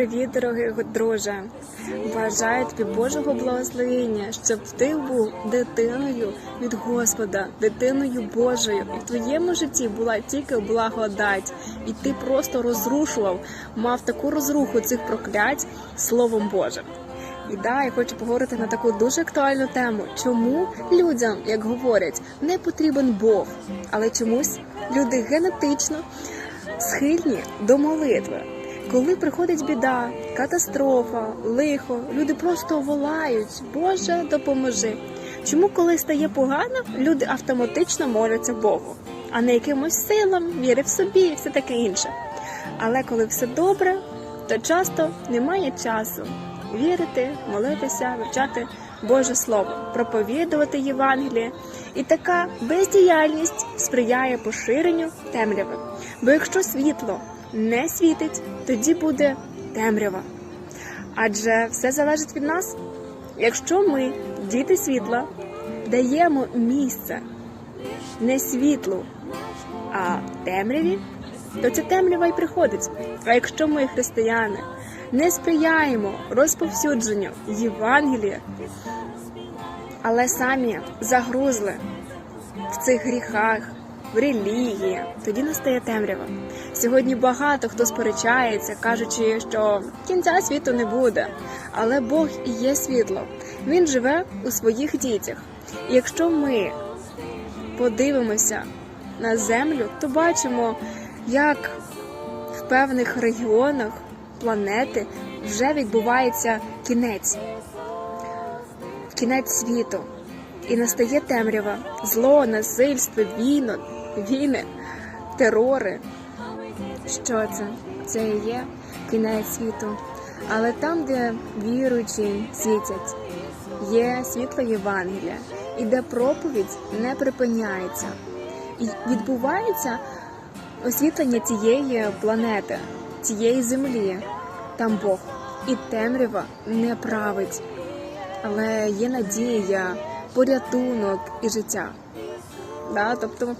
Привіт, дорогий друже! Бажаю тобі Божого благословення, щоб ти був дитиною від Господа, дитиною Божою, і в твоєму житті була тільки благодать, і ти просто розрушував, мав таку розруху цих проклять Словом Божим. І да, я хочу поговорити на таку дуже актуальну тему. Чому людям, як говорять, не потрібен Бог, але чомусь люди генетично схильні до молитви. Коли приходить біда, катастрофа, лихо, люди просто волають, Боже, допоможи. Чому, коли стає погано, люди автоматично моляться Богу, а не якимось силам, віри в собі і все таке інше. Але коли все добре, то часто немає часу вірити, молитися, вивчати Боже Слово, проповідувати Євангеліє. І така бездіяльність сприяє поширенню темряви. Бо якщо світло не світить, тоді буде темрява. Адже все залежить від нас. Якщо ми, діти світла, даємо місце не світлу, а темряві, то ця темрява й приходить. А якщо ми, християни, не сприяємо розповсюдженню Євангелія, але самі загрузли в цих гріхах, в релігії, тоді настає темрява. Сьогодні багато хто сперечається, кажучи, що кінця світу не буде. Але Бог і є світло. Він живе у своїх дітях. І якщо ми подивимося на землю, то бачимо, як в певних регіонах планети вже відбувається кінець, кінець світу. І настає темрява, зло, насильство, війно, війни, терори. Що це? Це і є кінець світу. Але там, де віруючі світять, є світло Євангелія, і де проповідь не припиняється. І відбувається освітлення цієї планети, цієї землі. Там Бог. І темрява не править. Але є надія, порятунок і життя. Да? Тобто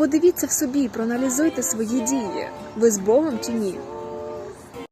подивіться в собі, проаналізуйте свої дії. Ви з Богом чи ні?